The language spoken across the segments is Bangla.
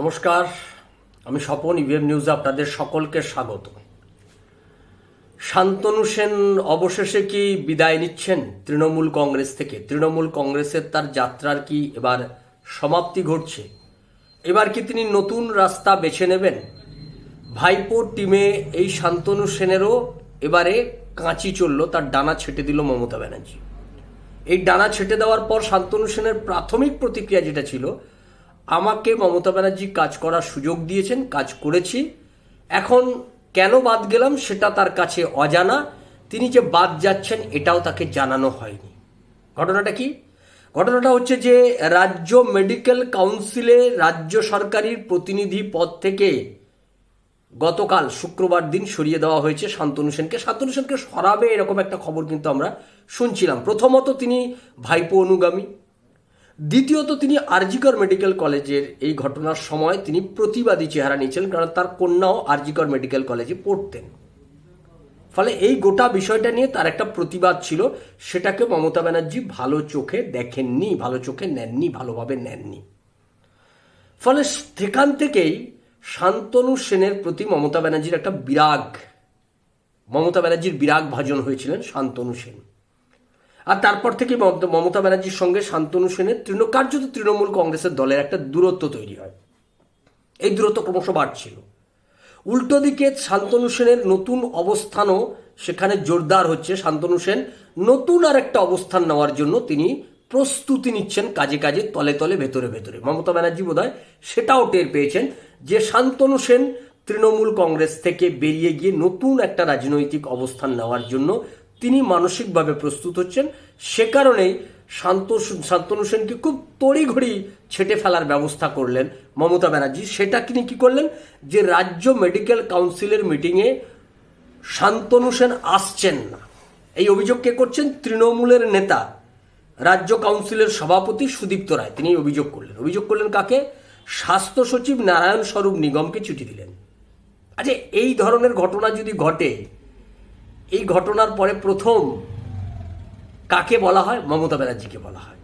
নমস্কার, আমি স্বপন ইভিএম নিউজে আপনাদের সকলকে স্বাগত। শান্তনু সেন অবশেষে কি বিদায় নিচ্ছেন তৃণমূল কংগ্রেস থেকে? তৃণমূল কংগ্রেসের তার যাত্রার কি এবার সমাপ্তি ঘটছে? এবার কি তিনি নতুন রাস্তা বেছে নেবেন? ভাইপো টিমে এই শান্তনু সেনেরও এবারে কাঁচি চলল, তার ডানা ছেটে দিল মমতা ব্যানার্জি। এই ডানা ছেটে দেওয়ার পর শান্তনু সেনের প্রাথমিক প্রতিক্রিয়া যেটা ছিল আমাকে মমতা ব্যানার্জি কাজ করার সুযোগ দিয়েছেন, কাজ করেছি। এখন কেন বাদ গেলাম সেটা তার কাছে অজানা। তিনি যে বাদ যাচ্ছেন এটাও তাকে জানানো হয়নি। ঘটনাটা কি? ঘটনাটা হচ্ছে যে রাজ্য মেডিকেল কাউন্সিলে রাজ্য সরকারের প্রতিনিধি পদ থেকে গতকাল শুক্রবার দিন সরিয়ে দেওয়া হয়েছে শান্তনু সেনকে। শান্তনু সেনকে সরাবে এরকম একটা খবর কিন্তু আমরা শুনছিলাম। প্রথমত তিনি ভাইপো অনুগামী দ্বিতীয়ত তিনি আরজিকর মেডিকেল কলেজের এই ঘটনার সময় তিনি প্রতিবাদী চেহারা নিয়েছিলেন, কারণ তার কন্যাও আরজিকর মেডিকেল কলেজে পড়তেন। ফলে এই গোটা বিষয়টা নিয়ে তার একটা প্রতিবাদ ছিল, সেটাকে মমতা ব্যানার্জি ভালো চোখে দেখেননি, ভালো চোখে নেননি, ভালোভাবে নেননি। ফলে সেখান থেকেই শান্তনু সেনের প্রতি মমতা ব্যানার্জির একটা বিরাগ, মমতা ব্যানার্জির বিরাগ ভাজন হয়েছিলেন শান্তনু সেন। আর তারপর থেকে মমতা ব্যানার্জির সঙ্গে শান্তনু সেনের তৃণ, কার্যত তৃণমূল কংগ্রেসের দলের একটা দূরত্ব তৈরি হয়। এই দূরত্ব ক্রমশ বাড়ছিল। উল্টো দিকে শান্তনু সেনের নতুন অবস্থানও সেখানে জোরদার হচ্ছে। শান্তনু সেন নতুন আর একটা অবস্থান নেওয়ার জন্য তিনি প্রস্তুতি নিচ্ছেন কাজে কাজে, তলে তলে, ভেতরে ভেতরে। মমতা ব্যানার্জি বোধ সেটাও টের পেয়েছেন যে শান্তনু সেন তৃণমূল কংগ্রেস থেকে বেরিয়ে গিয়ে নতুন একটা রাজনৈতিক অবস্থান নেওয়ার জন্য তিনি মানসিকভাবে প্রস্তুত হচ্ছেন। সে কারণেই শান্ত শান্তনু সেনকে খুব তড়িঘড়ি ছেটে ফেলার ব্যবস্থা করলেন মমতা ব্যানার্জি। সেটা তিনি কি করলেন যে রাজ্য মেডিকেল কাউন্সিলের মিটিংয়ে শান্তনু সেন আসছেন না। এই অভিযোগ কে করছেন? তৃণমূলের নেতা, রাজ্য কাউন্সিলের সভাপতি সুদীপ্ত রায়। তিনি অভিযোগ করলেন। অভিযোগ করলেন কাকে? স্বাস্থ্য সচিব নারায়ণ স্বরূপ নিগমকে চিঠি দিলেন। আচ্ছা এই ধরনের ঘটনা যদি ঘটে এই ঘটনার পরে প্রথম কাকে বলা হয়? মমতা ব্যানার্জিকে বলা হয়।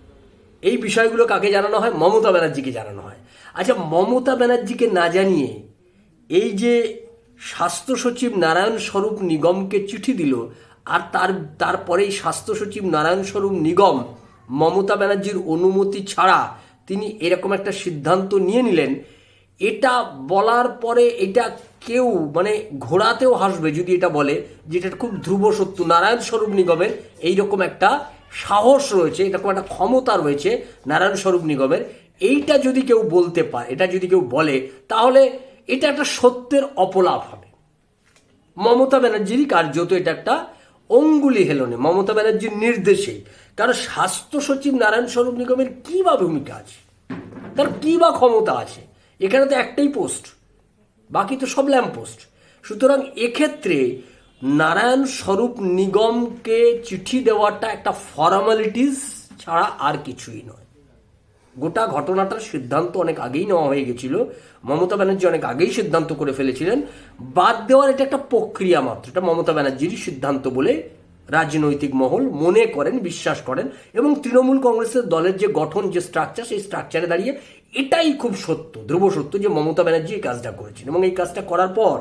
এই বিষয়গুলো কাকে জানানো হয়? মমতা ব্যানার্জিকে জানানো হয়। আচ্ছা মমতা ব্যানার্জিকে না জানিয়ে এই যে স্বাস্থ্য সচিব নারায়ণ স্বরূপ নিগমকে চিঠি দিল, আর তার, তারপরেই স্বাস্থ্য সচিব নারায়ণ স্বরূপ নিগম মমতা ব্যানার্জির অনুমতি ছাড়া তিনি এরকম একটা সিদ্ধান্ত নিয়ে নিলেন, এটা বলার পরে এটা কেউ মানে ঘোড়াতেও হাসবে যদি এটা বলে, যেটা খুব ধ্রুব সত্য। নারায়ণ স্বরূপ নিগমের এইরকম একটা সাহস রয়েছে এরকম একটা ক্ষমতা রয়েছে নারায়ণ স্বরূপ নিগমের। এইটা যদি কেউ বলতে পারে, এটা যদি কেউ বলে, তাহলে এটা একটা সত্যের অপলাপ হবে। মমতা ব্যানার্জিরই কার্যত এটা একটা অঙ্গুলি হেলনে, মমতা ব্যানার্জির নির্দেশেই কারণ স্বাস্থ্য সচিব নারায়ণ স্বরূপ নিগমের কী বা ভূমিকা আছে? তার কী বা ক্ষমতা আছে? এখানে তো একটাই পোস্ট। বাকি তো সব ল্যাম্প পোস্ট সুতরাং এক্ষেত্রে নারায়ণ স্বরূপ নিগমকে চিঠি দেওয়াটা একটা ফর্মালিটিস ছাড়া আর কিছুই নয়। গোটা ঘটনাটার সিদ্ধান্ত অনেক আগেই নেওয়া হয়ে গেছিল। মমতা ব্যানার্জি অনেক আগেই সিদ্ধান্ত করে ফেলেছিলেন। বাদ দেওয়ার এটা একটা প্রক্রিয়া মাত্র। এটা মমতা ব্যানার্জিরই সিদ্ধান্ত বলে রাজনৈতিক মহল মনে করেন, বিশ্বাস করেন এবং তৃণমূল কংগ্রেসের দলের যে গঠন, যে স্ট্রাকচার সেই স্ট্রাকচারে দাঁড়িয়ে এটাই খুব সত্য, ধ্রুব সত্য যে মমতা ব্যানার্জি এই কাজটা করেছেন এবং এই কাজটা করার পর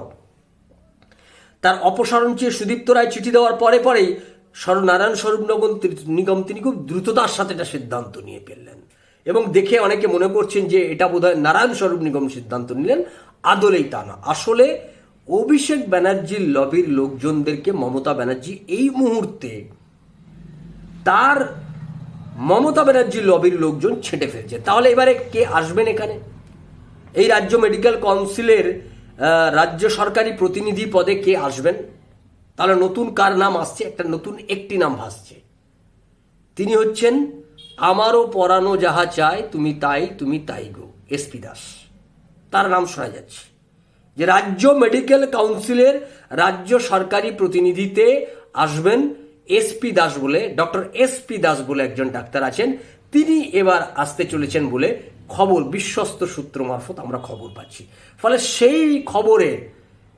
তার অপসারণ চেয়ে সুদীপ্ত রায় চিঠি দেওয়ার পরে পরেই স্বর নারায়ণ স্বরূপ নগর নিগম তিনি খুব দ্রুততার সাথে এটা সিদ্ধান্ত নিয়ে ফেললেন। এবং দেখে অনেকে মনে করছেন যে এটা বোধহয় নারায়ণ স্বরূপ নিগম সিদ্ধান্ত নিলেন, আদলেই তা না। আসলে অভিষেক ব্যানার্জির লবির লোকজনদেরকে মমতা ব্যানার্জি এই মুহূর্তে তার মমতা ব্যানার্জির লবির লোকজন ছেঁটে ফেলছে। তাহলে এবারে কে আসবেন এখানে? এই রাজ্য মেডিকেল কাউন্সিলের রাজ্য সরকারি প্রতিনিধি পদে কে আসবেন? তাহলে নতুন কার নাম আসছে? একটা নতুন একটি নাম ভাসছে। তিনি হচ্ছেন, আমারও পরানো যাহা চায় তুমি তাই তুমি তাই গো। এসপি দাস। তার নাম শোনা যাচ্ছে। যে রাজ্য মেডিকেল কাউন্সিলের রাজ্য সরকারি প্রতিনিধিতে আসবেন এসপি দাস বলে, ডক্টর এসপি দাস বলে একজন ডাক্তার আছেন। তিনি এবার আসতে চলেছেন বলে খবর, বিশ্বস্ত সূত্র মারফত আমরা খবর পাচ্ছি। ফলে সেই খবরের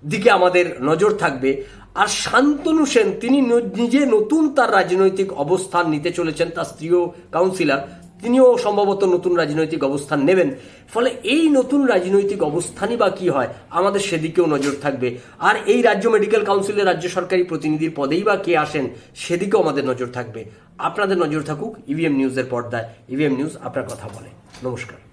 দিকে আমাদের নজর থাকবে। আর শান্তনু সেন, তিনি নিজে নতুন তার রাজনৈতিক অবস্থান নিতে চলেছেন তার স্ত্রীয় কাউন্সিলর তিনিও সম্ভবত নতুন রাজনৈতিক অবস্থান নেবেন। ফলে এই নতুন রাজনৈতিক অবস্থানই বা কি হয়, আমাদের সেদিকেও নজর থাকবে। আর এই রাজ্য মেডিকেল কাউন্সিলের রাজ্য সরকারি প্রতিনিধির পদেই বা কে আসেন, সেদিকেও আমাদের নজর থাকবে। আপনাদের নজর থাকুক ইভিএম নিউজের পর্দায়। ইভিএম নিউজ আপনার কথা বলে। নমস্কার।